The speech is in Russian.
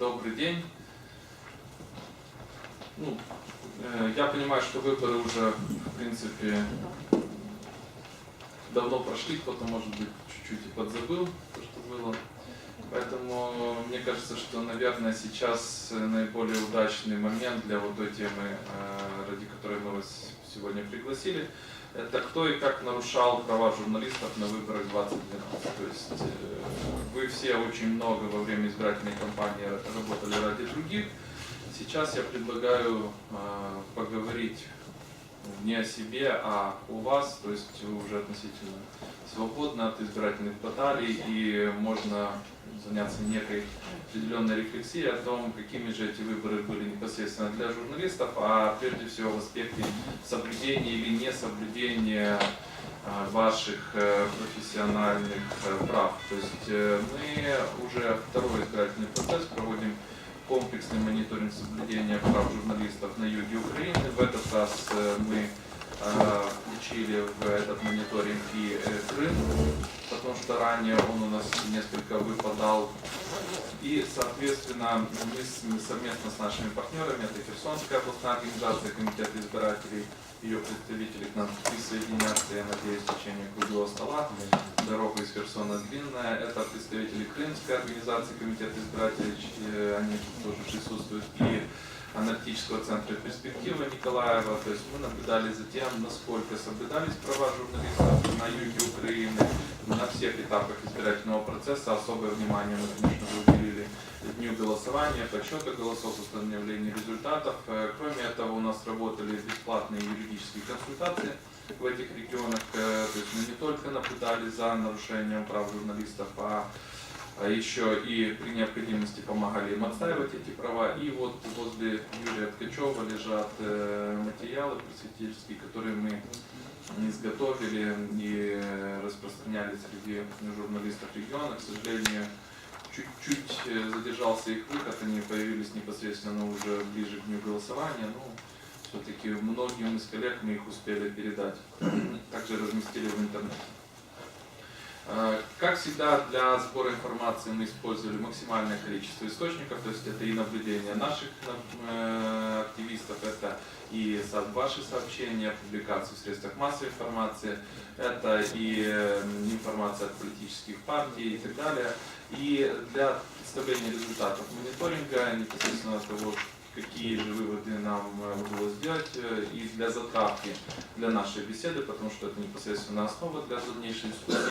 Добрый день. Ну, э, я понимаю, что выборы уже, в принципе, давно прошли, кто-то, может быть, чуть-чуть и подзабыл то, что было. Поэтому мне кажется, что, наверное, сейчас э, наиболее удачный момент для вот той темы, э, ради которой мы вас сегодня пригласили, это кто и как нарушал права журналистов на выборах 2012. То есть все очень много во время избирательной кампании работали ради других. Сейчас я предлагаю э, поговорить не о себе, а о вас, то есть вы уже относительно свободны от избирательных баталий и можно заняться некой определенной рефлексией о том, какими же эти выборы были непосредственно для журналистов, а прежде всего в аспекте соблюдения или несоблюдения а, ваших э, профессиональных э, прав. То есть э, мы уже второй избирательный процесс проводим комплексный мониторинг соблюдения прав журналистов на юге Украины. В этот раз э, мы э, включили в этот мониторинг и э, Крым, потому что ранее он у нас несколько выпадал. И, соответственно, мы совместно с нашими партнерами, это Херсонская областная организация, комитет избирателей, ее представители к нам присоединятся, я надеюсь, в течение круглого стола. Дорога из Херсона длинная. Это представители Крымской организации, комитет избирателей, э, они тоже присутствуют. И аналитического центра перспектива Николаева. То есть мы наблюдали за тем, насколько соблюдались права журналистов на юге Украины, на всех этапах избирательного процесса. Особое внимание мы, конечно, уделили дню голосования, подсчета голосов, установления результатов. Э, Кроме этого, у нас работали бесплатные юридические консультации в этих регионах. Э, То есть мы не только наблюдали за нарушением прав журналистов, а еще и при необходимости помогали им отстаивать эти права. И вот возле Юрия Ткачева лежат э, материалы просветительские, которые мы изготовили и распространяли среди журналистов региона. К сожалению, чуть-чуть э, задержался их выход, они появились непосредственно уже ближе к дню голосования. Но все-таки многим из коллег мы их успели передать. Также разместили в интернете. Э, Как всегда, для сбора информации мы использовали максимальное количество источников, то есть это и наблюдения наших э, активистов, это и ваши сообщения, публикации в средствах массовой информации, это и э, информация от политических партий и так далее. И для представления результатов мониторинга, непосредственно того, какие же выводы нам э, удалось сделать, э, и для затравки для нашей беседы, потому что это непосредственно основа для дальнейшей дискуссии.